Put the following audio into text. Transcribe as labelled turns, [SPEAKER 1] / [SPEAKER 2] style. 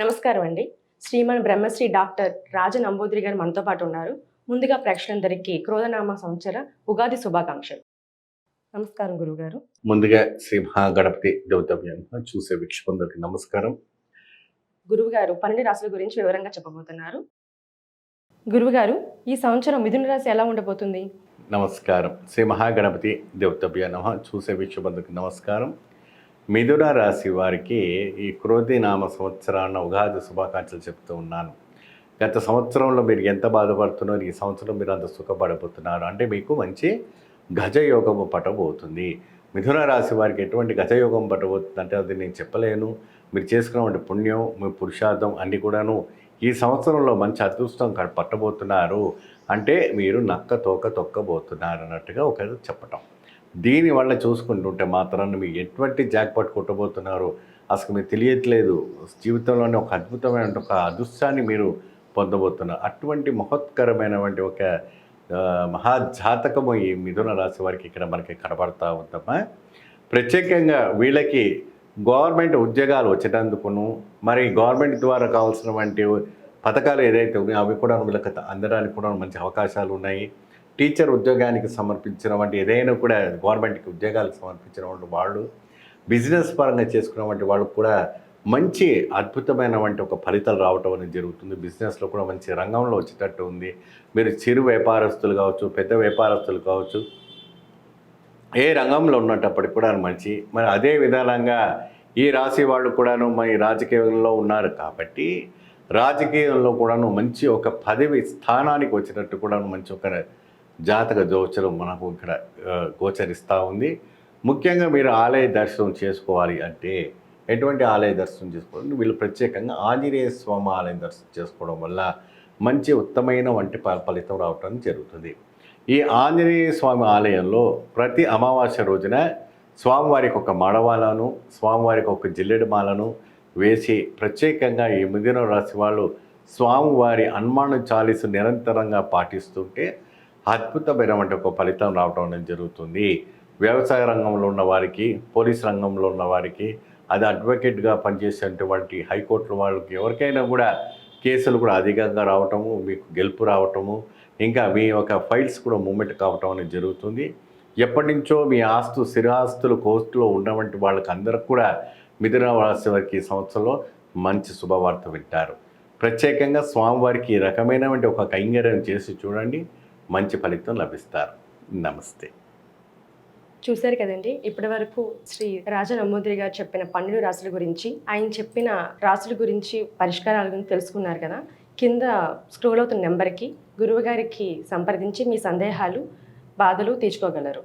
[SPEAKER 1] నమస్కారం అండి. శ్రీమన్ బ్రహ్మశ్రీ డాక్టర్ రాజ నంబూద్రి గారు మనతో పాటు ఉన్నారు. ముందుగా ప్రేక్షకులందరికీ క్రోధనామ సంవత్సర ఉగాది శుభాకాంక్షలు. నమస్కారం గురుగారు
[SPEAKER 2] ముందుగా శ్రీ మహాగణపతి దేవతవ్యం చూసే వీక్షకులందరికీ నమస్కారం.
[SPEAKER 1] గురువు గారు పన్నెండు రాశుల గురించి వివరంగా చెప్పబోతున్నారు. గురువు గారు ఈ సంవత్సరం మిథున రాశి ఎలా ఉండబోతుంది?
[SPEAKER 2] నమస్కారం. శ్రీ మహాగణపతి దేవతభ్య నమ చూసే వీక్షకులందరికీ నమస్కారం. మిథున రాశి వారికి ఈ క్రోధి నామ సంవత్సరాన ఉగాది శుభాకాంక్షలు చెప్తూ ఉన్నాను. గత సంవత్సరంలో మీరు ఎంత బాధపడుతున్నారో? ఈ సంవత్సరం మీరు అంత సుఖపడబోతున్నారు. అంటే మీకు మంచి గజయోగము పట్టబోతుంది. మిథున రాశి వారికి ఎటువంటి గజయోగం పట్టబోతుంది అంటే అది నేను చెప్పలేను. మీరు చేసుకున్నటువంటి పుణ్యం మీ పురుషార్థం అన్నీ కూడాను ఈ సంవత్సరంలో మంచి అదృష్టం పట్టబోతున్నారు అంటే మీరు నక్క తోక తొక్కబోతున్నారు అన్నట్టుగా ఒక చెప్పటం. దీనివల్ల చూసుకుంటుంటే మాత్రాన్ని మీరు ఎటువంటి జాక్పాట్ కొట్టబోతున్నారో అసలు మీకు తెలియట్లేదు. జీవితంలోనే ఒక అద్భుతమైన ఒక అదృష్టాన్ని మీరు పొందబోతున్నారు. అటువంటి మహోత్కరమైనటువంటి ఒక మహాజాతకము ఈ మిథున రాశి వారికి ఇక్కడ మనకి కనబడతా ఉందమ్మా. ప్రత్యేకంగా వీళ్ళకి గవర్నమెంట్ ఉద్యోగాలు వచ్చేటందుకును మరి గవర్నమెంట్ ద్వారా కావాల్సినటువంటి పథకాలు ఏదైతే ఉన్నాయో అవి కూడా వీళ్ళకి అందడానికి కూడా మంచి అవకాశాలు ఉన్నాయి. టీచర్ ఉద్యోగానికి సమర్పించినటువంటి ఏదైనా కూడా గవర్నమెంట్కి ఉద్యోగాలకు సమర్పించినటువంటి వాళ్ళు బిజినెస్ పరంగా చేసుకున్నటువంటి వాళ్ళకు కూడా మంచి అద్భుతమైనటువంటి ఒక ఫలితాలు రావటం అనేది జరుగుతుంది. బిజినెస్లో కూడా మంచి రంగంలో వచ్చేటట్టు ఉంది. మీరు చిరు వ్యాపారస్తులు కావచ్చు పెద్ద వ్యాపారస్తులు కావచ్చు ఏ రంగంలో ఉన్నటప్పటికి కూడా మంచి. మరి అదే విధానంగా ఈ రాశి వాళ్ళు కూడాను మరి రాజకీయంలో ఉన్నారు కాబట్టి రాజకీయంలో కూడాను మంచి ఒక పదవి స్థానానికి వచ్చినట్టు కూడాను మంచి ఒక జాతక జోచరం మనకు ఇక్కడ గోచరిస్తూ ఉంది. ముఖ్యంగా మీరు ఆలయ దర్శనం చేసుకోవాలి అంటే ఎటువంటి ఆలయ దర్శనం చేసుకోవాలి వీళ్ళు ప్రత్యేకంగా ఆంజనేయ స్వామి ఆలయం దర్శనం చేసుకోవడం వల్ల మంచి ఉత్తమైన వంటి ఫలితం రావటం జరుగుతుంది. ఈ ఆంజనేయ స్వామి ఆలయంలో ప్రతి అమావాస్య రోజున స్వామివారికి ఒక మడవాలను స్వామివారికి ఒక జిల్లెడు మాలను వేసి ప్రత్యేకంగా ఈ మిథున రాశి వాళ్ళు స్వామివారి హనుమాను చాలీసు నిరంతరంగా పాటిస్తుంటే అద్భుతమైనటువంటి ఒక ఫలితం రావడం అనేది జరుగుతుంది. వ్యవసాయ రంగంలో ఉన్న వారికి పోలీస్ రంగంలో ఉన్న వారికి అది అడ్వకేట్గా పనిచేసేటువంటి హైకోర్టుల వాళ్ళకి ఎవరికైనా కూడా కేసులు కూడా అధికంగా రావటము మీకు గెలుపు రావటము ఇంకా మీ యొక్క ఫైల్స్ కూడా మూమెంట్ కావటం అనేది జరుగుతుంది. ఎప్పటి నుంచో మీ ఆస్తు స్థిరాస్తులు కోర్టులో ఉన్నటువంటి వాళ్ళకి అందరికి కూడా మిథున రాశి వారికి సంవత్సరంలో మంచి శుభవార్త వింటారు. ప్రత్యేకంగా స్వామివారికి రకమైనటువంటి ఒక కైంగర్యం చేసి చూడండి. మంచి ఫలితం లభిస్తారు. నమస్తే.
[SPEAKER 1] చూశారు కదండి ఇప్పటి వరకు శ్రీ రాజ నమ్మూద్రి గారు చెప్పిన పన్నెండు రాశుల గురించి ఆయన చెప్పిన రాశుల గురించి పరిష్కారాల గురించి తెలుసుకున్నారు కదా. కింద స్క్రోల్ అవుతున్న నెంబర్కి గురువు గారికి సంప్రదించి మీ సందేహాలు బాధలు తీర్చుకోగలరు.